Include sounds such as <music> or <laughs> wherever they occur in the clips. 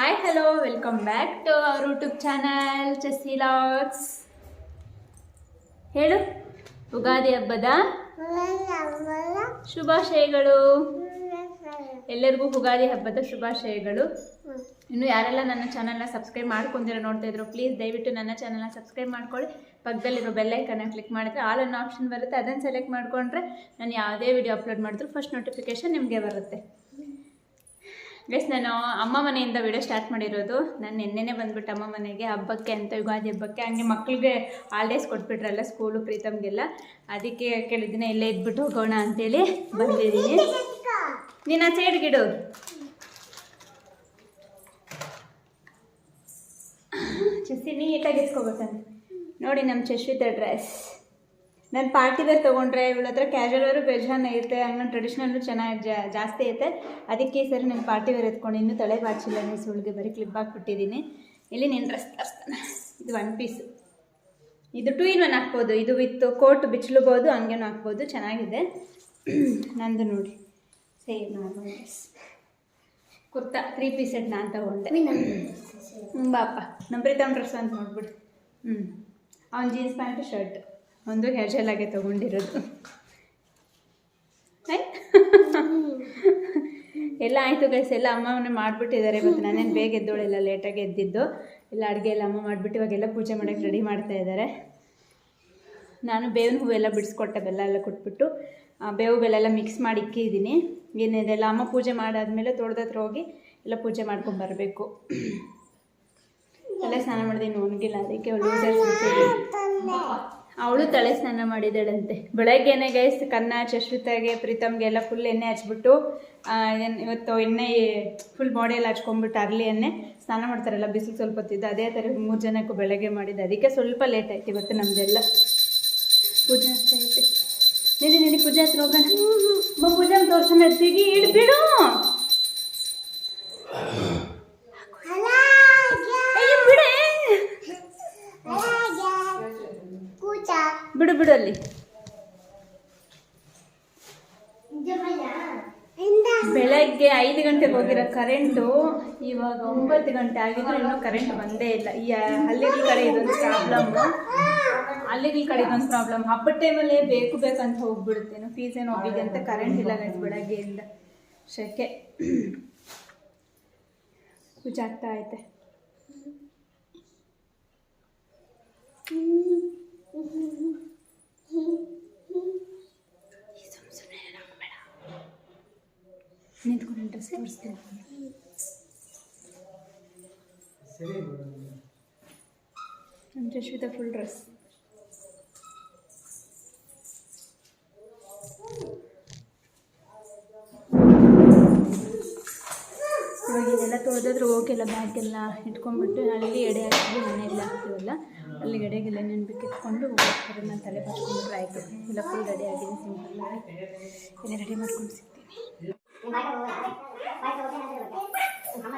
Hi hello welcome back to our YouTube channel Chessy vlogs ಹೇಳು, ಉಗಾದಿ ಹಬ್ಬದ ಶುಭಾಶಯಗಳು. ಎಲ್ಲರಿಗೂ ಉಗಾದಿ ಹಬ್ಬದ ಶುಭಾಶಯಗಳು. ಇನ್ನು ಯಾರೆಲ್ಲ ನನ್ನ ಚಾನಲ್ನ ಸಬ್ಸ್ಕ್ರೈಬ್ ಮಾಡ್ಕೊಂಡಿರೋ ನೋಡ್ತಾ ಇದ್ರು ಪ್ಲೀಸ್ ದಯವಿಟ್ಟು ನನ್ನ ಚಾನಲ್ನ ಸಬ್ಸ್ಕ್ರೈಬ್ ಮಾಡ್ಕೊಳ್ಳಿ. ಪಕ್ಕದಲ್ಲಿರೋ ಬೆಲ್ಲೈಕನ್ನ ಕ್ಲಿಕ್ ಮಾಡಿದ್ರೆ ಆಲ್ ಅನ್ನೋ ಆಪ್ಷನ್ ಬರುತ್ತೆ. ಅದನ್ನು ಸೆಲೆಕ್ಟ್ ಮಾಡಿಕೊಂಡ್ರೆ ನಾನು ಯಾವುದೇ ವಿಡಿಯೋ ಅಪ್ಲೋಡ್ ಮಾಡಿದ್ರು ಫಸ್ಟ್ ನೋಟಿಫಿಕೇಶನ್ ನಿಮಗೆ ಬರುತ್ತೆ. ಗೈಸ್ ನಾನು ಅಮ್ಮ ಮನೆಯಿಂದ ವಿಡಿಯೋ ಸ್ಟಾರ್ಟ್ ಮಾಡಿರೋದು. ನಾನು ನಿನ್ನೆನೇ ಬಂದ್ಬಿಟ್ಟು ಅಮ್ಮ ಮನೆಗೆ ಹಬ್ಬಕ್ಕೆ ಅಂತ, ಯುಗಾದಿ ಹಬ್ಬಕ್ಕೆ ಹಂಗೆ ಮಕ್ಕಳಿಗೆ ಹಾಲಿಡೇಸ್ ಕೊಟ್ಬಿಟ್ರಲ್ಲ ಸ್ಕೂಲು ಪ್ರೀತಮ್ಗೆಲ್ಲ. ಅದಕ್ಕೆ ಕೇಳಿದ್ದೀನಿ ದಿನ ಇಲ್ಲೇ ಇದ್ಬಿಟ್ಟು ಹೋಗೋಣ ಅಂತೇಳಿ ಬಂದಿದ್ದೀನಿ. ನೀನು ಆ ಸೈಡ್ಗಿಡು ಚೆಸ್ಸಿ ನೀಟಾಗಿ ಎಸ್ಕೋಬೇಕಂತ ನೋಡಿ ನಮ್ಮ ಚಶ್ವಿತ ಡ್ರೆಸ್ ನಾನು ಪಾರ್ಟಿ ವೇರ್ ತೊಗೊಂಡ್ರೆ ಇವಳ ಹತ್ರ ಕ್ಯಾಶುವಲ್ ವೇರು ಬೇಜಾನ್ ಐತೆ ಹಂಗೆ ಟ್ರೆಡಿಷ್ನಲ್ಲು ಚೆನ್ನಾಗಿ ಜಾ ಜಾಸ್ತಿ ಐತೆ. ಅದಕ್ಕೆ ಸರಿ ನಾನು ಪಾರ್ಟಿ ವೇರ್ ಎತ್ಕೊಂಡು ಇನ್ನೂ ತಲೆ ಬಾಚಿಲ್ಲ ನೀವು ಸುಳಿಗೆ ಬರೀ ಕ್ಲಿಪ್ ಹಾಕ್ಬಿಟ್ಟಿದ್ದೀನಿ. ಇಲ್ಲಿ ನಿನ್ನ ಡ್ರೆಸ್ ತರ್ಸ್ತಾನೆ. ಇದು ಒನ್ ಪೀಸ್ ಇದು ಟೂ ಇನ್ ಒನ್ ಹಾಕ್ಬೋದು. ಇದು ವಿತ್ ಕೋಟ್ ಬಿಚ್ಚಲೂಬೋದು ಹಂಗೇನು ಹಾಕ್ಬೋದು. ಚೆನ್ನಾಗಿದೆ. ನಂದು ನೋಡಿ. Same normal dress kurta three piece set ನಾನು ತಗೊಂಡೆ. ಬಾಪ. ನಮ್ಮ ಪ್ರೀತಮ್ ಡ್ರೆಸ್ ಅಂತ ನೋಡ್ಬಿಡು. ಹ್ಞೂ ಅವ್ನು ಜೀನ್ಸ್ ಪ್ಯಾಂಟು ಶರ್ಟ್ ಒಂದು ಕ್ಯಾಶುವಲ್ ಆಗಿ ತೊಗೊಂಡಿರೋದು. ಎಲ್ಲ ಆಯಿತು ಗೈಸ್ ಎಲ್ಲ ಅಮ್ಮನೇ ಮಾಡಿಬಿಟ್ಟಿದ್ದಾರೆ ಮತ್ತು ನಾನೇನು ಬೇಗ ಎದ್ದೋಳೆಲ್ಲ ಲೇಟಾಗಿ ಎದ್ದಿದ್ದು. ಎಲ್ಲ ಅಡುಗೆ ಎಲ್ಲ ಅಮ್ಮ ಮಾಡಿಬಿಟ್ಟು ಇವಾಗೆಲ್ಲ ಪೂಜೆ ಮಾಡೋಕ್ಕೆ ರೆಡಿ ಮಾಡ್ತಾ ಇದ್ದಾರೆ. ನಾನು ಬೇವಿನ ಹೂವೆಲ್ಲ ಬಿಡಿಸ್ಕೊಟ್ಟೆ ಬೆಲ್ಲ ಎಲ್ಲ ಕೊಟ್ಬಿಟ್ಟು ಬೇವು ಬೆಲ್ಲ ಎಲ್ಲ ಮಿಕ್ಸ್ ಮಾಡಿ ಇಕ್ಕಿದ್ದೀನಿ. ಏನಿದೆಲ್ಲ ಅಮ್ಮ ಪೂಜೆ ಮಾಡಾದಮೇಲೆ ತೋಟದ ಹತ್ರ ಹೋಗಿ ಎಲ್ಲ ಪೂಜೆ ಮಾಡ್ಕೊಂಡು ಬರಬೇಕು. ಎಲ್ಲ ಸ್ನಾನ ಮಾಡಿದೀನಿ ಒಣಗಿಲ್ಲ ಅದಕ್ಕೆ ಅವಳು ತಲೆ ಸ್ನಾನ ಮಾಡಿದಾಳಂತೆ ಬೆಳಗ್ಗೆನೆ ಗೈಸ್ ಕನ್ನ ಚಶ್ವಿತಾಗೆ ಪ್ರೀತಮ್ಗೆ ಎಲ್ಲ ಫುಲ್ ಎಣ್ಣೆ ಹಚ್ಬಿಟ್ಟು ಇವತ್ತು ಎಣ್ಣೆ ಫುಲ್ ಬಾಡಿಯಲ್ಲಿ ಹಚ್ಕೊಂಡ್ಬಿಟ್ಟು ಅರ್ಲಿ ಎಣ್ಣೆ ಸ್ನಾನ ಮಾಡ್ತಾರಲ್ಲ, ಬಿಸಿಲು ಸ್ವಲ್ಪ ಹೊತ್ತಿದ್ದು, ಅದೇ ಥರ ಮೂರು ಜನಕ್ಕೂ ಬೆಳಗ್ಗೆ ಮಾಡಿದ್ದು. ಅದಕ್ಕೆ ಸ್ವಲ್ಪ ಲೇಟ್ ಆಯ್ತು ಇವತ್ತು ನಮ್ಮದೆಲ್ಲ ಪೂಜೆ ಆಗ್ತಾ ಐತೆ ನೆನೆ ನಡಿ ಪೂಜೆ ಹತ್ರ ಹೋಗೋಣ. ಪೂಜೆ ತೋರ್ಸೋಣ ತೆಗಿ ಇಡ್ಬಿಡು ಅಯ್ಯೋ, ಬಿಡೆ ಅಲ್ಲಿ ಬೆಳಗ್ಗೆ ಐದು ಗಂಟೆಗೆ ಹೋಗಿರೋ ಕರೆಂಟು ಇವಾಗ ಒಂಬತ್ತು ಗಂಟೆ ಆಗಿದ್ರೆ ಇನ್ನೂ ಕರೆಂಟ್ ಬಂದೇ ಇಲ್ಲ. ಈ ಹಳ್ಳಿಗಳ ಕಡೆ ಇದೊಂದು ಪ್ರಾಬ್ಲಮ್ ಹಳ್ಳಿಗಳ ಕಡೆ ಇದೊಂದು ಪ್ರಾಬ್ಲಮ್ ಹಬ್ಬದ ಟೈಮಲ್ಲೇ ಬೇಕು ಬೇಕಂತ ಹೋಗ್ಬಿಡುತ್ತೆ. ಫೀಸ್ ಏನು ಹೋಗಿದೆ ಅಂತ ಕರೆಂಟ್ ಇಲ್ಲ ಗೈಸ್ ಬೆಳಗ್ಗೆಯಿಂದ ಶೆಕೆ. ಪೂಜೆ ಆಗ್ತಾ ಐತೆ. ನಿಂತ್ಕೊಂಡು ಡ್ರೆಸ್ ತೋರಿಸ್ತೇನೆ ನಮ್ಮ ಜಶ್ವಿತ ಫುಲ್ ಡ್ರೆಸ್ ಇವಾಗ ಇದೆಲ್ಲ ತೊಳೆದ್ರೆ ಬ್ಯಾಗ್ ಎಲ್ಲ ಇಟ್ಕೊಂಡ್ಬಿಟ್ಟು ಅಲ್ಲಿ ಎಡೆ ಹಾಕಿ ಮನೆಯಲ್ಲಿ ಹಾಕ್ತೀವಲ್ಲ? ಅಲ್ಲಿ ಎಡೆಗೆಲ್ಲ ನೆನ್ಬೇಕು ಇಟ್ಕೊಂಡು ಹೋಗ್ತಾರೆ ನಾನು ತಲೆ ಬರ್ಸ್ಕೊಂಡ್ರೆ ಆಯಿತು. ಇಲ್ಲ ಫುಲ್ ರೆಡಿ ಆಗಿದೆ ಸಿಂಪಲ್ ಆಗಿ ಎಲ್ಲ ರೆಡಿ ಮಾಡ್ಕೊಂಡು ಸಿಗ್ತೀನಿ. ಸ್ವಲ್ಪ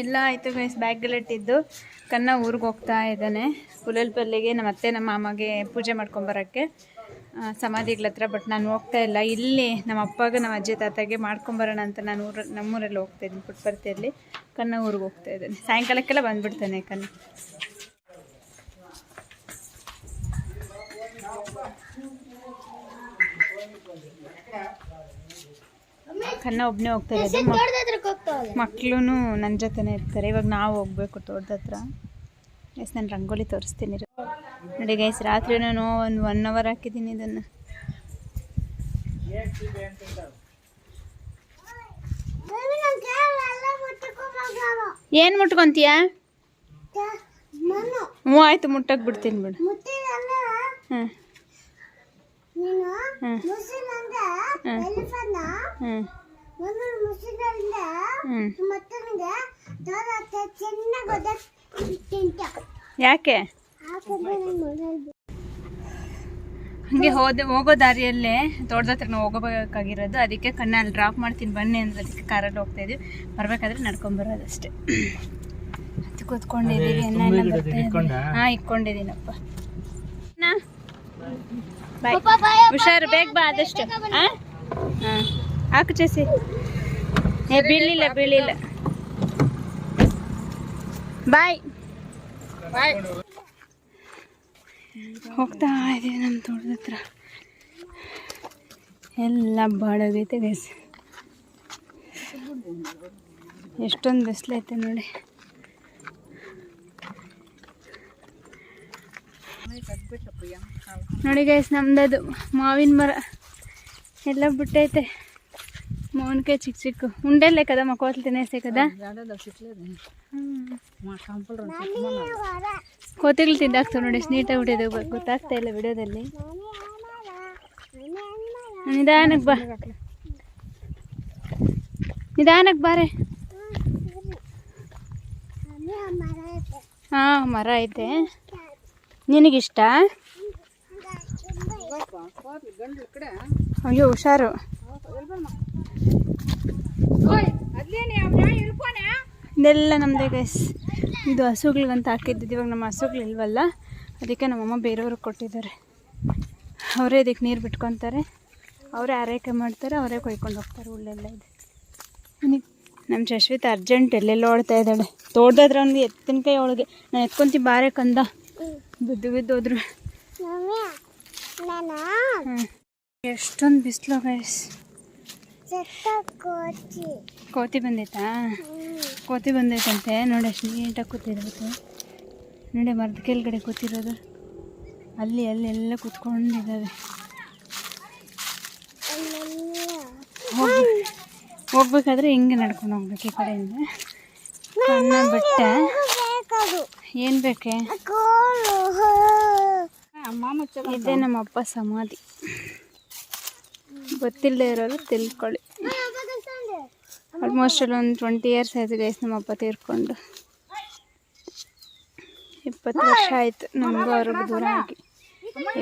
ಎಲ್ಲ ಆಯಿತು ಗೈಸ್ ಬ್ಯಾಗೆಲ್ಲ ಇಟ್ಟಿದ್ದು. ಕನ್ನ ಊರಿಗೆ ಹೋಗ್ತಾ ಇದ್ದಾನೆ. ಪಲ್ಲಿಗೆ ನಮ್ಮ ಅತ್ತೆ, ನಮ್ಮ ಮಾಮಗೆ ಪೂಜೆ ಮಾಡ್ಕೊಂಬರೋಕ್ಕೆ ಸಮಾಧಿಗಳ ಹತ್ರ ಬಟ್ ನಾನು ಹೋಗ್ತಾ ಇಲ್ಲ. ಇಲ್ಲಿ ನಮ್ಮ ಅಪ್ಪಗೆ, ನಮ್ಮ ಅಜ್ಜಿ ತಾತಗೆ ಮಾಡ್ಕೊಂಬರೋಣ ಅಂತ ನಾನು ಊರ, ನಮ್ಮೂರಲ್ಲಿ ಹೋಗ್ತಾ ಇದ್ದೀನಿ, ಪುಟ್ಪರ್ತಿಯಲ್ಲಿ. ಕನ್ನ ಊರಿಗೆ ಹೋಗ್ತಾ ಇದ್ದಾನೆ. ಸಾಯಂಕಾಲಕ್ಕೆಲ್ಲ ಬಂದ್ಬಿಡ್ತಾನೆ ಕಣ್ಣ ಕಣ್ಣ ಒಬ್ಬನೇ ಹೋಗ್ತಾ ಇರೋದು. ಮಕ್ಕಳು ನನ್ನ ಜೊತೆನೇ ಇರ್ತಾರೆ. ಇವಾಗ ನಾವು ಹೋಗ್ಬೇಕು ತೋಟದ ಹತ್ರ. ಎಸ್ ನಾನು ರಂಗೋಲಿ ತೋರಿಸ್ತೀನಿ. ನೋಡಿ ಗೈಸ್ ರಾತ್ರಿ ನಾನು ಒಂದು ಒನ್ ಅವರ್ ಹಾಕಿದ್ದೀನಿ ಇದನ್ನು. ಏನು ಮುಟ್ಕೊಂತೀಯ? ಹ್ಞೂ ಆಯ್ತು ಮುಟ್ಟಕ್ಕೆ ಬಿಡ್ತೀನಿ ಬಿಡು. ಹ್ಞೂ. ಯಾಕೆ? ಹಂಗೆ ಹೋದೆ ಹೋಗೋ ದಾರಿಯಲ್ಲೇ ತೋಟದ ಹತ್ರ ನಾವು ಹೋಗಬೇಕಾಗಿರೋದು. ಅದಕ್ಕೆ ಕಣ್ಣ ಅಲ್ಲಿ ಡ್ರಾಪ್ ಮಾಡ್ತೀನಿ ಬನ್ನಿ ಅಂದ್ರೆ ಅದಕ್ಕೆ ಕಾರಲ್ಲಿ ಹೋಗ್ತಾ ಇದೀವಿ. ಬರ್ಬೇಕಾದ್ರೆ ನಡ್ಕೊಂಬರೋದು ಅಷ್ಟೇ. ಅದು ಕೂತ್ಕೊಂಡಿದ್ದೀವಿ. ಹಾ ಇಕ್ಕೊಂಡಿದ್ದೀನಪ್ಪ ಬಾಯ್ ಹುಷಾರು ಬೇಗ ಬಾ ಆದಷ್ಟು. ಹಾ ಹಾಂ. ಹಾಕು ಚೇಸಿ. ಏ ಬೀಳಿಲ್ಲ ಬೀಳಿಲ್ಲ. ಬಾಯ್ ಹೋಗ್ತಾ ಇದೀವಿ ನಮ್ಮ ತೋಟದ ಹತ್ರ. ಎಲ್ಲ ಬಾಡೋಗೈತೆ ಗೈಸ್ ಎಷ್ಟೊಂದು ಬಿಸಿಲೈತೆ ನೋಡಿ. ನೋಡಿ ಗೈಸ್ ನಮ್ದದು ಮಾವಿನ ಮರ. ಎಲ್ಲ ಬಿಟ್ಟೈತೆ. ಮಾವಿನಕಾಯಿ ಚಿಕ್ಕ ಚಿಕ್ಕ ಉಂಡೆಲ್ಲೇ ಕದ ಮಕ್ಕೋತ್ಲು ತಿನ್ನೇಸೆ ಕದ ಕೋತಿಗಳು ತಿಂದಾಕ್ತಾವ ನೋಡಿ ಎಷ್ಟು ನೀಟಾಗಿ ಬಿಟ್ಟಿದೆ ಗೊತ್ತಾಗ್ತಾ ಇಲ್ಲ ವಿಡಿಯೋದಲ್ಲಿ ನಿಧಾನಕ್ಕೆ ಬಾ ನಿಧಾನಕ್ಕೆ ಬಾರೆ ಹಾಂ ಮರ ಐತೆ ನಿನಗಿಷ್ಟ ಅಯ್ಯೋ ಹುಷಾರು ಇದೆಲ್ಲ ನಮ್ಮದೇ ಗೈಸ್ ಇದು ಹಸುಗಳಿಗಂತ ಹಾಕಿದ್ದು. ಇವಾಗ ನಮ್ಮ ಹಸುಗಳು ಇಲ್ವಲ್ಲ? ಅದಕ್ಕೆ ನಮ್ಮಮ್ಮ ಬೇರೆಯವ್ರಿಗೆ ಕೊಟ್ಟಿದ್ದಾರೆ. ಅವರೇ ಇದಕ್ಕೆ ನೀರು ಬಿಟ್ಕೊತಾರೆ. ಅವರೇ ಆರೈಕೆ ಮಾಡ್ತಾರೆ ಅವರೇ ಕೊಯ್ಕೊಂಡು ಹೋಗ್ತಾರೆ ಉಳ್ಳೆಲ್ಲ ಇದೆ. ನಮ್ಮ ಶಶ್ವಿತ ಅರ್ಜೆಂಟ್ ಎಲ್ಲೆಲ್ಲೋ ಓಡ್ತಾ ಇದ್ದಾಳೆ. ತೋಡ್ದಾದ್ರೆ ಅವ್ನಿಗೆ ಎತ್ತಿನ ಕೈ ಒಳಗೆ ನಾನು ಎತ್ಕೊಂತಿ ಬಾರೆ ಕಂದ. ಬಿದ್ದು ಬಿದ್ದು ಹೋದ್ರು. ಎಷ್ಟೊಂದು ಬಿಸಿಲು ಗೈಸ್ ಕೋತಿ ಬಂದೈತಾ? ಕೋತಿ ಬಂದೈತಂತೆ. ನೋಡಿ ಅಷ್ಟು ನೀಟಾಗಿ ಕೂತಿರೋದು ನೋಡಿ ಮರದ ಕೆಳಗಡೆ ಕೂತಿರೋದು. ಅಲ್ಲಿ ಅಲ್ಲಿ ಎಲ್ಲ ಕೂತ್ಕೊಂಡಿದ್ದಾವೆ. ಹೋಗ್- ಹೋಗ್ಬೇಕಾದ್ರೆ ಹಿಂಗೆ ನಡ್ಕೊಂಡು ಹೋಗ್ಬೇಕು ಈ ಕಡೆಯಿಂದ. ಕಣ್ಣ ಬಿಟ್ಟೆ. ಏನು ಬೇಕೆ? ಇದೇ ನಮ್ಮ ಅಪ್ಪ ಸಮಾಧಿ. ಗೊತ್ತಿಲ್ಲದೆ ಇರೋದು ತಿಳ್ಕೊಳ್ಳಿ. ಆಲ್ಮೋಸ್ಟ್ ಅಲ್ಲಿ ಒಂದು ಟ್ವೆಂಟಿ ಇಯರ್ಸ್ ಆಯಿತು ಗೈಸ್ ನಮ್ಮ ಅಪ್ಪ ತೀರ್ಕೊಂಡು. ಇಪ್ಪತ್ತು ವರ್ಷ ಆಯಿತು ನಮಗೂ ಅವ್ರಿಗೆ ದೂರ ಆಗಿ.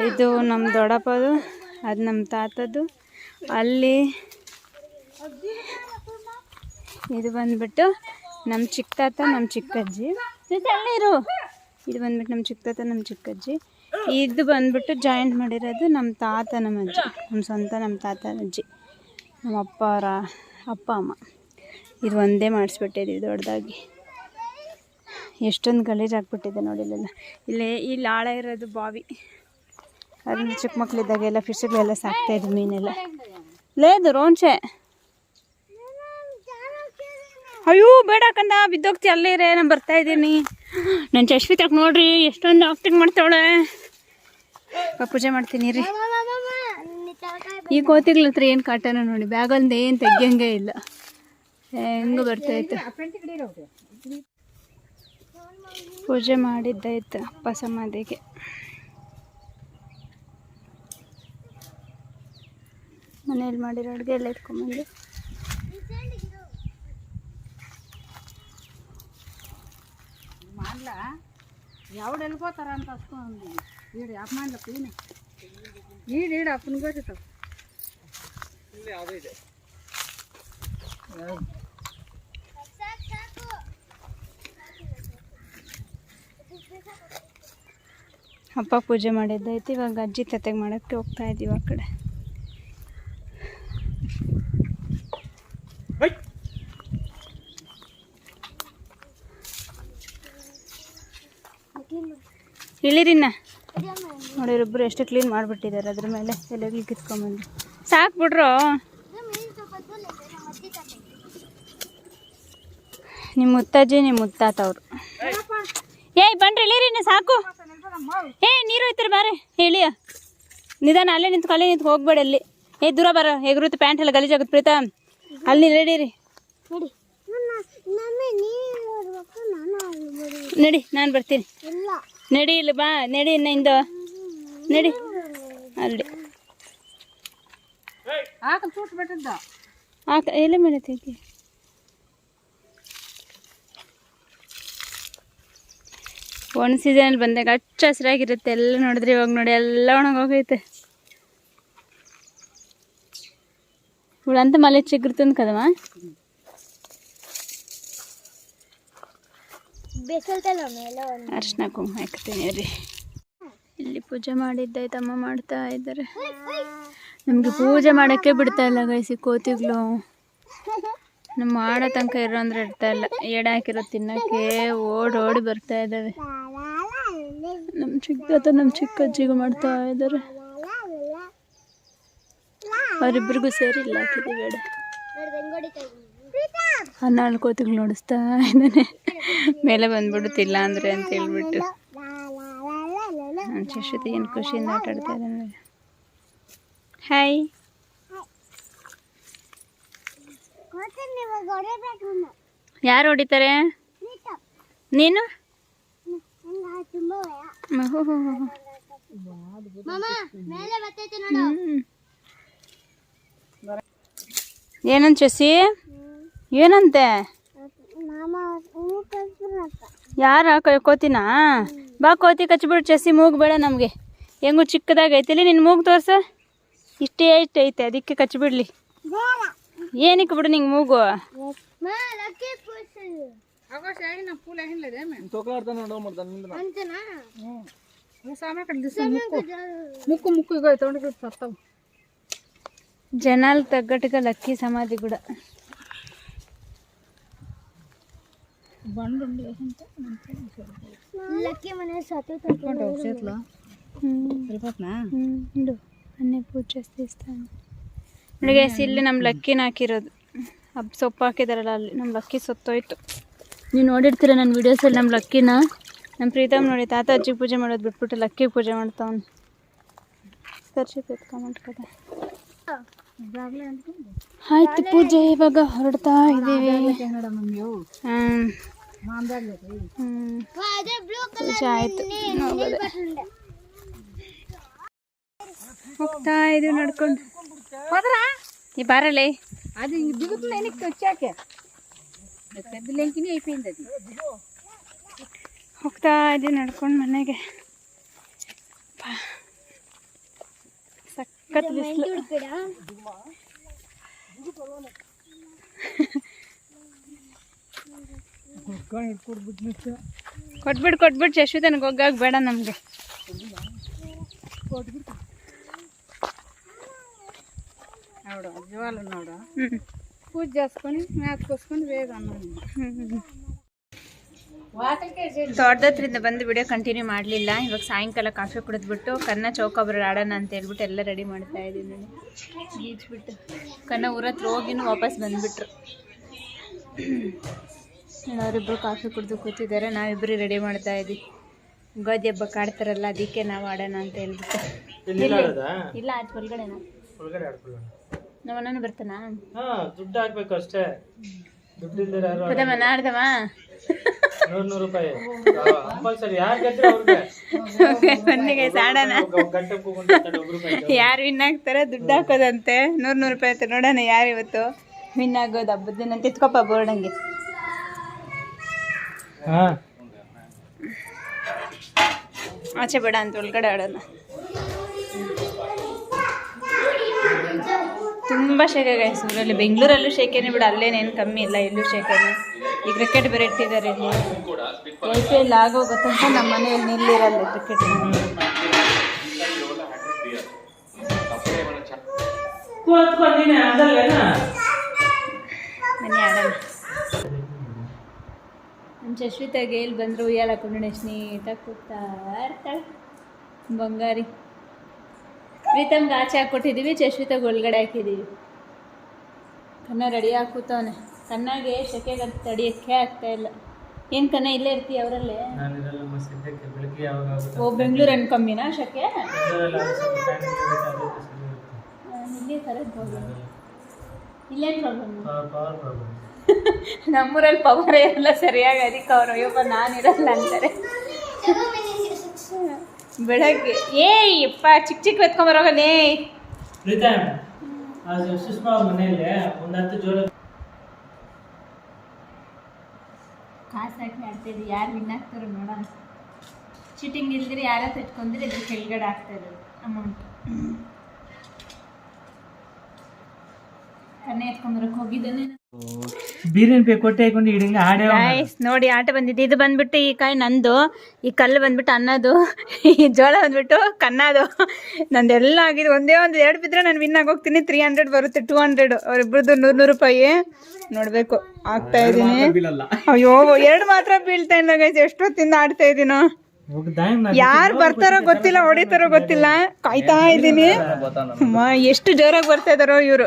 ಇದು ನಮ್ಮ ದೊಡ್ಡಪ್ಪದು, ಅದು ನಮ್ಮ ತಾತದ್ದು. ಅಲ್ಲಿ ಇದು ಬಂದ್ಬಿಟ್ಟು ನಮ್ಮ ಚಿಕ್ಕ ತಾತ ನಮ್ಮ ಚಿಕ್ಕಜ್ಜಿ. ಇದು ಬಂದ್ಬಿಟ್ಟು ನಮ್ಮ ಚಿಕ್ಕ ತಾತ ನಮ್ಮ ಚಿಕ್ಕಜ್ಜಿ. ಇದು ಬಂದ್ಬಿಟ್ಟು ಜಾಯಿಂಟ್ ಮಾಡಿರೋದು ನಮ್ಮ ತಾತ ನಮ್ಮ ಅಜ್ಜಿ ನಮ್ಮ ಸ್ವಂತ ನಮ್ಮ ತಾತ ಅಜ್ಜಿ ನಮ್ಮ ಅಪ್ಪ ಅವರ ಅಪ್ಪ, ಅಮ್ಮ. ಇದು ಒಂದೇ ಮಾಡಿಸ್ಬಿಟ್ಟಿದ್ದೀವಿ ದೊಡ್ಡದಾಗಿ. ಎಷ್ಟೊಂದು ಗಲೀಜು ಹಾಕ್ಬಿಟ್ಟಿದೆ ನೋಡಿಲ್ಲ ಇಲ್ಲೇ ಇಲ್ಲಿ ಆಳ ಇರೋದು ಬಾವಿ. ಅದನ್ನ ಚಿಕ್ಕ ಮಕ್ಕಳಿದ್ದಾಗೆಲ್ಲ ಫಿಶ್ಗಳೆಲ್ಲ ಸಾಕ್ತಾಯಿದ್ವಿ ಮೀನೆಲ್ಲ. ಲೇದು ರೋಂಚೆ. ಅಯ್ಯೋ, ಬೇಡ ಕಂದ, ಬಿದ್ದೋಗ್ತಿ, ಅಲ್ಲೇ ಇರೇ ನಾನು ಬರ್ತಾ ಇದ್ದೀನಿ ನನ್ನ ಚಶ್ವಿತಕ್ಕೆ ನೋಡ್ರಿ, ಎಷ್ಟೊಂದು ಆಕ್ಟಿಂಗ್ ಮಾಡ್ತಾವಳೆ. ಪೂಜೆ ಮಾಡ್ತೀನಿ ರೀ ಈ ಕೋತಿಗಳ ಹತ್ರ ಏನು ಕಾಟನ ನೋಡಿ ಬ್ಯಾಗೊಂದು ಏನು ತೆಗಿಯಂಗೆ ಇಲ್ಲ. ಹೆಂಗೆ ಬರ್ತೈತೆ. ಪೂಜೆ ಮಾಡಿದ್ದಾಯ್ತು ಅಪ್ಪ ಸಮಾಧಿಗೆ. ಮನೇಲಿ ಮಾಡಿರೋ ಅಡುಗೆ ಎಲ್ಲ ಎತ್ಕೊಂಬಂದು ಯಾವ್ದು ಎಲ್ಕೋತಾರ ಅಂತ ಅಸ್ಕೊಂಡು ಈಡು ಯಾಕೆ ಮಾಡ್ಲಪ್ಪ ಏನು ಈಡು ಈಡು ಅಪ್ಪನ ಗೊತ್ತಿತ್ತು ಅಪ್ಪ ಪೂಜೆ ಮಾಡಿದ್ದಾಯ್ತು ಇವಾಗ ಅಜ್ಜಿ ತತೆಗೆ ಮಾಡೋಕ್ಕೆ ಹೋಗ್ತಾ ಇದ್ದೀವಿ ಆ ಕಡೆ. ಇಳಿರಿನ್ನ ನೋಡಿರೊಬ್ಬರು ಎಷ್ಟು ಕ್ಲೀನ್ ಮಾಡಿಬಿಟ್ಟಿದ್ದಾರೆ ಅದ್ರ ಮೇಲೆ ಎಲೆಗಳು ಕಿತ್ಕೊಂಬಂದು. ಸಾಕು ಬಿಡ್ರು. ನಿಮ್ಮ ಮುತ್ತಜ್ಜಿ ನಿಮ್ಮ ಮುತ್ತಾತ ಅವರು. ಏಯ್ ಬನ್ರಿ ಇಳಿರಿ ಸಾಕು. ಏ ನೀರು ಹೋಯ್ತಾರೆ ಬಾರಿ. ಇಳಿಯ. ನಿಧಾನ ಅಲ್ಲೇ ನಿಂತ್ಕೊ ಅಲ್ಲೇ ನಿಂತ್ಕೊ ಹೋಗ್ಬೇಡಿ ಅಲ್ಲಿ ಏ ದೂರ ಬರ ಹೇಗಿರುತ್ತೆ ಪ್ಯಾಂಟ್ ಎಲ್ಲ ಗಲೀಜಾಗುತ್ತೆ ಪ್ರೀತಾ. ಅಲ್ಲಿ ರೆಡಿರಿ ನಡಿ. ನಾನು ಬರ್ತೀನಿ. ನಡಿ ಇಲ್ಲ ಬಾ ನಡಿ ಇನ್ನ ಇನ್ನಿಂದ ನಡಿ. ಅಲ್ಲಿ. ಆಕ ಆಕ ಎಲ್ಲಿ ಮಾಡೈತಿ ಒಣ ಸೀಸನಲ್ಲಿ ಬಂದಾಗ ಹಚ್ಚ ಹಸಿರಾಗಿರುತ್ತೆ. ಎಲ್ಲ ನೋಡಿದ್ರೆ ಇವಾಗ ನೋಡಿ ಎಲ್ಲ ಒಣಗೋಗೈತೆ ಇವಳಂತ ಮಲೆ ಚಿಗುರ್ತಂದು ಕದಮ್ಮ ಮೇಲೆ ಅರ್ಶಿನ ಕುಂಕುಮ ಹಾಕ್ತೀನಿ ರೀ ಇಲ್ಲಿ ಪೂಜೆ ಮಾಡಿದ್ದಾಯ್ತಮ್ಮ ಮಾಡ್ತಾ ಇದ್ದಾರೆ. ನಮಗೆ ಪೂಜೆ ಮಾಡೋಕ್ಕೆ ಬಿಡ್ತಾ ಇಲ್ಲ ಗೈಸಿ ಕೋತಿಗಳು. ನಮ್ಮ ಮಾಡೋ ತನಕ ಇರೋ ಅಂದ್ರೆ ಇರ್ತಾ ಇಲ್ಲ. ಎಡೆ ಹಾಕಿರೋ ತಿನ್ನಕ್ಕೆ ಓಡಿ ಓಡಿ ಬರ್ತಾ ಇದ್ದಾವೆ. ನಮ್ಮ ಚಿಕ್ಕ ನಮ್ಮ ಚಿಕ್ಕ ಅಜ್ಜಿಗೂ ಮಾಡ್ತಾ ಇದ್ದಾರೆ. ಅವರಿಬ್ಬರಿಗೂ ಸೇರಿ ಇಲ್ಲ ಹಾಕಿದ್ದೀವಿ ಎಡೆ. ನಾಲ್ಕು ಕೋತಿಗಳು ನೋಡಿಸ್ತಾ ಇದ್ದಾನೆ. ಮೇಲೆ ಬಂದ್ಬಿಡುತ್ತಿಲ್ಲ ಅಂದ್ರೆ ಅಂತ ಹೇಳ್ಬಿಟ್ಟು. ನನ್ನ ಶಿಶುತಿ ಏನು ಖುಷಿಯಿಂದ ಆಟ ಆಡ್ತಾ ಇದ್ದಾನೆ ಹಾಯ್ ಯಾರು ಹೊಡಿತಾರೆ? ನೀನು. ಏನಂತ ಶಶಿ? ಏನಂತೆ? ಯಾರ? ಕ- ಕೋತಿನಾ ಬಾ ಕೋತಿ ಕಚ್ಬಿಡು ಚಸಿ ಮೂಗು ಬೇಡ ನಮಗೆ. ಹೆಂಗೂ ಚಿಕ್ಕದಾಗಿ ಐತಿಲಿ ನಿನ್ನ ಮೂಗು ತೋರ್ಸ. ಇಷ್ಟೇ ಇಷ್ಟ ಐತೆ ಅದಕ್ಕೆ ಕಚ್ಬಿಡ್ಲಿ ಏನಕ್ಕೆ ಬಿಡು ನಿಂಗೆ ಮೂಗು? ಮಾ ಲಕ್ಕಿ ಸಮಾಧಿ ಮೇ ಅಂತನಾ ಸಾಮಾನು ಕಡೆ ದಿವಸ ಮುಕ್ಕು ಮುಕ್ಕು ಮುಕ್ಕು ಈಗ ತೊಗೊಂಡು ಸತ್ತವು ಜನಾಲ್ ತగ్గಟ್ಟಿಗೆ ಲಕ್ಕಿ ಸಮಾಧಿ ಕೂಡ ಬಂಡು ಲಕ್ಕಿ ಮನೆ ಇಲ್ಲಿ ನಮ್ಮ ಲಕ್ಕಿನ ಹಾಕಿರೋದು. ಹಬ್ ಸೊಪ್ಪು ಹಾಕಿದಾರಲ್ಲ ಅಲ್ಲಿ ನಮ್ಮ ಲಕ್ಕಿ ಸತ್ತೋಯ್ತು. ನೀವು ನೋಡಿರ್ತೀರ ನನ್ನ ಅಲ್ಲಿ ನಮ್ಮ ಲಕ್ಕಿನ? ನಮ್ಮ ಪ್ರೀತಮ್ ನೋಡಿ ತಾತ ಅಜ್ಜಿ ಪೂಜೆ ಮಾಡೋದು ಬಿಟ್ಬಿಟ್ಟು ಲಕ್ಕಿ ಪೂಜೆ ಮಾಡ್ತಾವನು. ಆಯ್ತು ಪೂಜೆ ಇವಾಗ ಹೊರಡ್ತಾ ಇದ್ದೀವಿ ಹೋಗ್ತಾ ಇದೀವಿ ನಡ್ಕೊಂಡು. ಹೋದ್ರ? ಈ ಬಾರಲೇ ಅದು ಹಿಂಗೆ ಬಿಗುತ್ತಲ್ಲ ಏನಕ್ಕೆ ಹೋಗ್ತಾ ಇದೀವಿ ನಡ್ಕೊಂಡು ಮನೆಗೆ. ಸಖತ್ ಬಿಸಿಲು. <laughs> ಕೊಟ್ಬಿಡು ಕೊಟ್ಬಿಟ್ಟು ಯಶ್ವಿತನಿಗೆ ಹೋಗಕ್ಕೆ ಬೇಡ ನಮಗೆ. ನೋಡು ಜೋಲು ನೋಡು. ಪೂಜೆ ಜಾಸ್ಕೊಂಡು ಮ್ಯಾತ್ಕೋಸ್ಕೊಂಡು ಬೇಗ ಅನ್ನೋ ತೋಟದತ್ರಿಂದ ಬಂದು ವಿಡಿಯೋ ಕಂಟಿನ್ಯೂ ಮಾಡಲಿಲ್ಲ. ಇವಾಗ ಸಾಯಂಕಾಲ ಕಾಫಿ ಕುಡಿದ್ಬಿಟ್ಟು ಕನ್ನ ಚೌಕಾಬ್ರ ಆಡೋಣ ಅಂತ ಹೇಳ್ಬಿಟ್ಟು ಎಲ್ಲ ರೆಡಿ ಮಾಡ್ತಾ ಇದ್ದೀನಿ ನಾನು. ಕನ್ನ ಊರ ಹತ್ರ ಹೋಗಿನೂ ವಾಪಸ್ ಬಂದುಬಿಟ್ರು. ಅವರಿಬ್ಬರು ಕಾಫಿ ಕುಡಿದು ಕೂತಿದ್ದಾರೆ. ನಾವಿಬ್ಬರು ರೆಡಿ ಮಾಡ್ತಾ ಇದ್ದೀವಿ ಯುಗಾದಿ ಹಬ್ಬ ಕಾಡ್ತಾರಲ್ಲ ಅದಕ್ಕೆ ನಾವು ಆಡೋಣ ಅಂತ ಹೇಳ್ಬಿಟ್ಟು. ಇಲ್ಲ ಆಯ್ತು ಒಳಗಡೆ ನಮ್ಮ ಅಣ್ಣನೂ ಬರ್ತಾನಾ? ದುಡ್ಡು ಹಾಕ್ಬೇಕು ಅಷ್ಟೇ. ಯಾರು ಪದಮ್ಮ ನಾಡ್ದಮ್ಮ? ನೂರ್ ನೂರು ರೂಪಾಯಿ ಕಂಪಲ್ಸರಿ ಯಾರು ಗೆದ್ರೆ ಅವ್ರಿಗೆ? ಒಂದಿಗೆ ಆಡೋಣ ಗಂಟೆ ಕೂಗೊಂಡು ಒಬ್ರು ರೂಪಾಯಿ ಯಾರು ವಿನ್ ಆಗ್ತಾರೆ ದುಡ್ಡು ಹಾಕೋದಂತೆ. ನೂರು ನೂರು ರೂಪಾಯಿ ಅಂತ ನೋಡೋಣ ಯಾರು ಇವತ್ತು ವಿನ್ ಆಗೋದು ಹಬ್ಬದ ದಿನ. ಅಂತ ಬೋರ್ಡಂಗೆ ಆಚೆ ಬೇಡ ಅಂತ ಒಳಗಡೆ ಆಡೋಣ. ತುಂಬ ಶೇಖ ಗೈಸ್ ಊರಲ್ಲಿ ಬೆಂಗಳೂರಲ್ಲೂ ಶೇಖೇನೆ ಬಿಡ ಅಲ್ಲೇನೇನು ಕಮ್ಮಿ ಇಲ್ಲ ಎಲ್ಲೂ ಶೇಖೇನೆ. ಈ ಕ್ರಿಕೆಟ್ ಬೇರೆ ಇಟ್ಟಿದ್ದಾರೆ ಇಲ್ಲಿ. ವೈಫೈ ಲಾಗ್ ಎಲ್ ಆಗೋಗುತ್ತಂತ ನಮ್ಮ ಮನೆಯಲ್ಲಿ ನಿಲ್ಲಿರಲ್ಲ ಕ್ರಿಕೆಟ್ ಬನ್ನಿ ಆಡೋಣ ನಮ್ಮ ಗೇಲ್ ಬಂದರು ಉಯ್ಯಾಲ ಕುಂಡಣೆ ಸ್ನೇಹಿತ ಕೂಗ್ತಾ ಇರ್ತಾಳೆ ಬಂಗಾರಿ. ಪ್ರೀತಮ್ಗೆ ಆಚೆ ಹಾಕ್ಕೊಟ್ಟಿದ್ದೀವಿ ಶಶ್ವಿತಾಗ ಒಳಗಡೆ ಹಾಕಿದ್ದೀವಿ ಕನ್ನ ರೆಡಿ ಹಾಕೂತವನೆ ಕಣ್ಣಾಗೆ ಸೆಕೆಗೆ ತಡಿಯೋಕ್ಕೆ ಆಗ್ತಾ ಇಲ್ಲ. ಏನು ಕನ್ನ ಇಲ್ಲೇ ಇರ್ತೀಯ ಅವರಲ್ಲೇ? ಓ ಬೆಂಗ್ಳೂರು ಅನ್ ಕಮ್ಮಿನಾ. ಇಲ್ಲಿ ಕರೆಕ್ಟ್ ಇಲ್ಲೇನು ಪ್ರಾಬ್ಲಮ್ <laughs> ನಮ್ಮೂರಲ್ಲಿ ಪವರ್ ಎಲ್ಲ ಸರಿಯಾಗಿ ಅದಕ್ಕೆ ಅವ್ರು ಅಯ್ಯಪ್ಪ ನಾನಿರಲ್ಲ ಅಂತಾರೆ. ಬೆಳಗ್ಗೆ ಏಯ್ ಅಪ್ಪ ಚಿಕ್ಕ ಚಿಕ್ಕ ಎತ್ಕೊಂಬರೋಗಲೇ ಸುಷ್ಮಾ ಮನೆಯಲ್ಲೇ ಒಂದು ಹತ್ತು ಜೋಳ ಕಾಸು ಹಾಕಿ ಆಡ್ತಿದ್ವಿ ಯಾರು ವಿನ್ ಆಗ್ತಾರೋ ನೋಡೋಣ. ಚೀಟಿಂಗ್ ಇಲ್ದಿರಿ ಯಾರ ತೆಚ್ಕೊಂಡ್ರೆ ಇದ್ರ ಕೆಳಗಡೆ ಆಗ್ತಾ ಇರೋದು. ಅಮೌಂಟ್. ಕನ್ನೆ ಎತ್ಕೊಂಬರಕ್ಕೆ ಹೋಗಿದ್ದಾನೆ. ಬೀರಿನ ಪೇ ಕೊಟ್ಟೆ ಹಾಕೊಂಡು ಹಿಡಿಂಗ ಹಾಡೇ ಗಾಯ್ಸ್ ನೋಡಿ ಆಟ ಬಂದಿದ್ದು. ಇದು ಬಂದ್ಬಿಟ್ಟು ಈ ಕಾಯಿ ನಂದು ಈ ಕಲ್ಲು ಬಂದ್ಬಿಟ್ಟು ಅನ್ನದು ಈ ಜೋಳ ಬಂದ್ಬಿಟ್ಟು ಕನ್ನದು ನಂದೆಲ್ಲ ಆಗಿದೆ. ಒಂದೇ ಒಂದು ಎರಡು ಬಿದ್ರೆ ನಾನು ವಿನ್ ಆಗೋಗ್ತೀನಿ. ತ್ರೀ ಹಂಡ್ರೆಡ್ ಬರುತ್ತೆ ಟೂ ಹಂಡ್ರೆಡ್ ಅವ್ರಿಬ್ರದ್ದು ನೂರು ನೂರು ರೂಪಾಯಿ. ನೋಡಬೇಕು ಆಗ್ತಾ ಇದೀನಿ ಅಯ್ಯೋ ಎರಡು ಮಾತ್ರ ಬೀಳ್ತಾ ಇಲ್ಲ ಗೈಸ್ ಎಷ್ಟೊತ್ತಿಂದ ಆಡ್ತಾ ಇದ್ದೀನೋ. ಯಾರು ಬರ್ತಾರೋ ಗೊತ್ತಿಲ್ಲ ಹೊಡಿತಾರೋ ಗೊತ್ತಿಲ್ಲ. ಕಾಯ್ತಾ ಇದ್ದೀನಿ. ಅಮ್ಮ, ಎಷ್ಟು ಜೋರಾಗಿ ಬರ್ತಾ ಇದಾರೋ ಇವರು.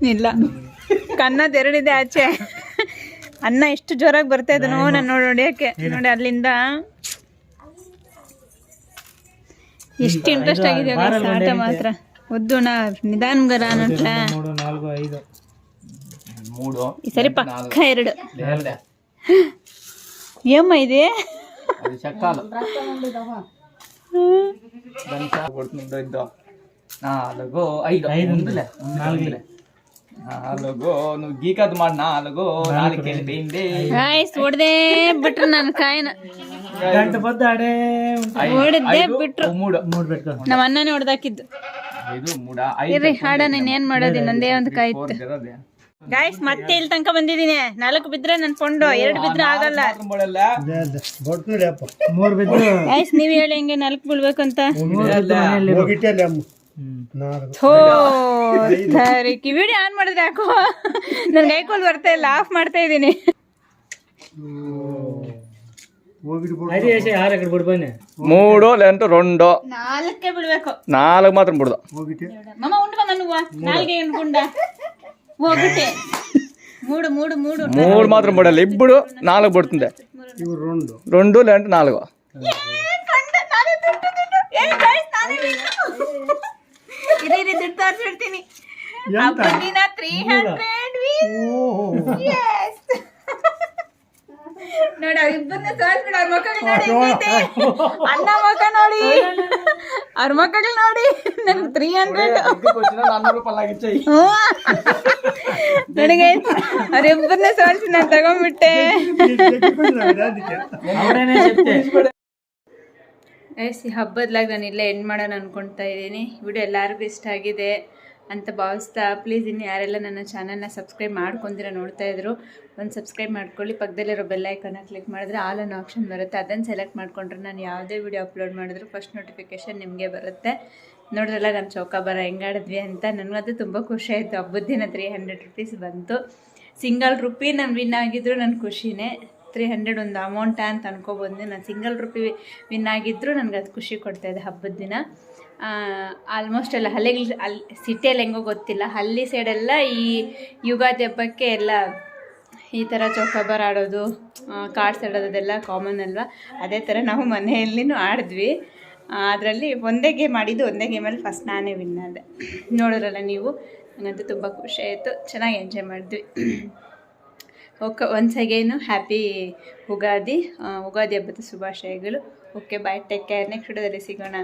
ಇಲ್ಲ. ಕನ್ನ ತೆರಳಿದೆ ಆಚೆ. ಅನ್ನ ಎಷ್ಟು ಜೋರಾಗಿ ಬರ್ತಾ ಇದ್ದ ನೋ ನಾನು ನೋಡಿ ನೋಡ್ಯಾಕೆ ನೋಡಿ ಅಲ್ಲಿಂದ. ಎಷ್ಟು ಇಂಟ್ರೆಸ್ಟ್ ಆಗಿದೆ ಆಟ ಮಾತ್ರ. ಒದ್ದು ನಾ ನಿಧಾನಗರ ಸರಿ ಪಕ್ಕ ಎರಡು. ಏಮ್ಮ ಇದೆ? ನಾಲ್ಕು ಐದು. ಐದು ನಾಲ್ಗೋ ಬಿಟ್ರು ನನ್ನ ಕಾಯಿನ. ನಮ್ಮ ಅಣ್ಣನೇ ಹೊಡೆದಾಕಿದ್ದು ಹಾಡ ಏನ್ ಮಾಡೋದಿ? ನಂದೇ ಒಂದು ಕಾಯಿ ಗಾಯ್ಸ್ ಮತ್ತೆ ಇಲ್ಲಿ ತನಕ ಬಂದಿದೀನಿ ನಾಲ್ಕು ಬಿದ್ರೆ ನನ್ ಫೊಂಡು ಎರಡು ಬಿದ್ರೆ ಆಗಲ್ಲ. ಮೂರು ಹೇಳಿ ಹೆಂಗೆ ನಾಲ್ಕು ಬೀಳ್ಬೇಕು ಅಂತ. ಸರಿ ವಿಡಿಯೋ ಆನ್ ಮಾಡಿದ್ರೆ ಯಾಕೋ ನನ್ ಕೈಕೋಲ್ ಬರ್ತಾ ಇಲ್ಲ ಆಫ್ ಮಾಡ್ತಾ ಇದ್ದೀನಿ అది వేసే ఆరు ఎక్కడ పడిపోయినా మూడు లేదంటే రెండు ನಾಲ್ಕೇ ಬಿಡ್ಬೇಕು నాలుగు మాత్రం పుడదు ಮಮ್ಮ ಉಂಟು నువ్వు ನಾಲ್ಗೆ ಅನ್ಕೊಂಡ ಹೋಗುತ್ತೆ ಮೂಡು ಮೂಡು ಮೂಡು మూడు మాత్రం పడాలి ఇప్పుడు నాలుగు పడుతుంది రెండు లేదంటే నాలుగు ತೋರಿಸಿಡ್ತೀನಿ ದಿನ ತ್ರೀ ಹಂಡ್ರೆಡ್ ಎಸ್ ನೋಡಿ ಅವ್ರಿಬ್ಬರನ್ನ ತೋರಿಸ್ಬಿಡು ಅವ್ರ ಮಕ್ಕಳು ನೋಡಿ ಹೆಂಗೈತೆ ಅಣ್ಣ ಮಕ್ಕ ನೋಡಿ ಅವ್ರ ಮಕ್ಕಳು ನೋಡಿ ನನ್ಗೆ ತ್ರೀ ಹಂಡ್ರೆಡ್ ನನಗೆ ಅವ್ರಿಬ್ಬರನ್ನ ತೋರಿಸಿ ನಾನು ತಗೊಂಡ್ಬಿಟ್ಟೆ ಎಸ್, ಈ ಹಬ್ಬದ್ಲಾಗ ನಾನು ಇಲ್ಲೇ ಎಂಡ್ ಮಾಡೋಣ ಅಂದ್ಕೊಳ್ತಾ ಇದ್ದೀನಿ. ವಿಡಿಯೋ ಎಲ್ಲರಿಗೂ ಇಷ್ಟ ಆಗಿದೆ ಅಂತ ಭಾವಿಸ್ತಾ ಪ್ಲೀಸ್ ಇನ್ನು ಯಾರೆಲ್ಲ ನನ್ನ ಚಾನಲ್ನ ಸಬ್ಸ್ಕ್ರೈಬ್ ಮಾಡ್ಕೊಂಡಿರೋ ನೋಡ್ತಾ ಇದ್ರು, ಒಂದು ಸಬ್ಸ್ಕ್ರೈಬ್ ಮಾಡ್ಕೊಳ್ಳಿ. ಪಕ್ಕದಲ್ಲಿರೋ ಬೆಲ್ ಐಕನ್ನ ಕ್ಲಿಕ್ ಮಾಡಿದ್ರೆ ಆಲ್ ಅನ್ನೋ ಆಪ್ಷನ್ ಬರುತ್ತೆ. ಅದನ್ನು ಸೆಲೆಕ್ಟ್ ಮಾಡ್ಕೊಂಡ್ರೆ ನಾನು ಯಾವುದೇ ವಿಡಿಯೋ ಅಪ್ಲೋಡ್ ಮಾಡಿದ್ರು ಫಸ್ಟ್ ನೋಟಿಫಿಕೇಷನ್ ನಿಮಗೆ ಬರುತ್ತೆ. ನೋಡಿದ್ರಲ್ಲ ನಮ್ಮ ಚೌಕಾಬಾರ ಹೆಂಗಾಡಿದ್ವಿ ಅಂತ. ನನಗಂತೂ ತುಂಬ ಖುಷಿ ಆಯಿತು. ಹಬ್ಬದ ದಿನ ತ್ರೀ ಹಂಡ್ರೆಡ್ ರುಪೀಸ್ ಬಂತು. ಸಿಂಗಲ್ ರುಪಿ ನಾನು ವಿನ್ ಆಗಿದ್ರು ನನ್ನ ಖುಷಿನೇ. ತ್ರೀ ಹಂಡ್ರೆಡ್ ಒಂದು ಅಮೌಂಟ ಅಂತ ಅನ್ಕೋಬೋದು. ನಾನು ಸಿಂಗಲ್ ರುಪಿ ವಿನ್ ಆಗಿದ್ದರೂ ನನಗೆ ಅದು ಖುಷಿ ಕೊಡ್ತಾಯಿದೆ ಹಬ್ಬದ ದಿನ. ಆಲ್ಮೋಸ್ಟ್ ಎಲ್ಲ ಹಳ್ಳಿಗಳು ಅಲ್ಲಿ ಸಿಟಿಯಲ್ಲಿ ಹೆಂಗೋ ಗೊತ್ತಿಲ್ಲ. ಹಳ್ಳಿ ಸೈಡೆಲ್ಲ ಈ ಯುಗಾದಿ ಹಬ್ಬಕ್ಕೆ ಎಲ್ಲ ಈ ಥರ ಚೌಕಾಬಾರ್ ಆಡೋದು ಕಾರ್ಡ್ಸ್ ಆಡೋದು ಕಾಮನ್ ಅಲ್ವಾ? ಅದೇ ಥರ ನಾವು ಮನೆಯಲ್ಲಿನೂ ಆಡಿದ್ವಿ. ಅದರಲ್ಲಿ ಒಂದೇ ಗೇಮ್ ಆಡಿದ್ದು, ಒಂದೇ ಗೇಮಲ್ಲಿ ಫಸ್ಟ್ ನಾನೇ ವಿನ್ ಆದೆ. ನೋಡಿದ್ರಲ್ಲ ನೀವು? ನನಗಂತೂ ತುಂಬ ಖುಷಿ ಆಯಿತು. ಚೆನ್ನಾಗಿ ಎಂಜಾಯ್ ಮಾಡಿದ್ವಿ. Okay once again happy Ugadi Ugadi ಹಬ್ಬದ ಶುಭಾಶಯಗಳು okay bye take care next ವಿಡಿಯೋದಲ್ಲಿ ಸಿಗೋಣ.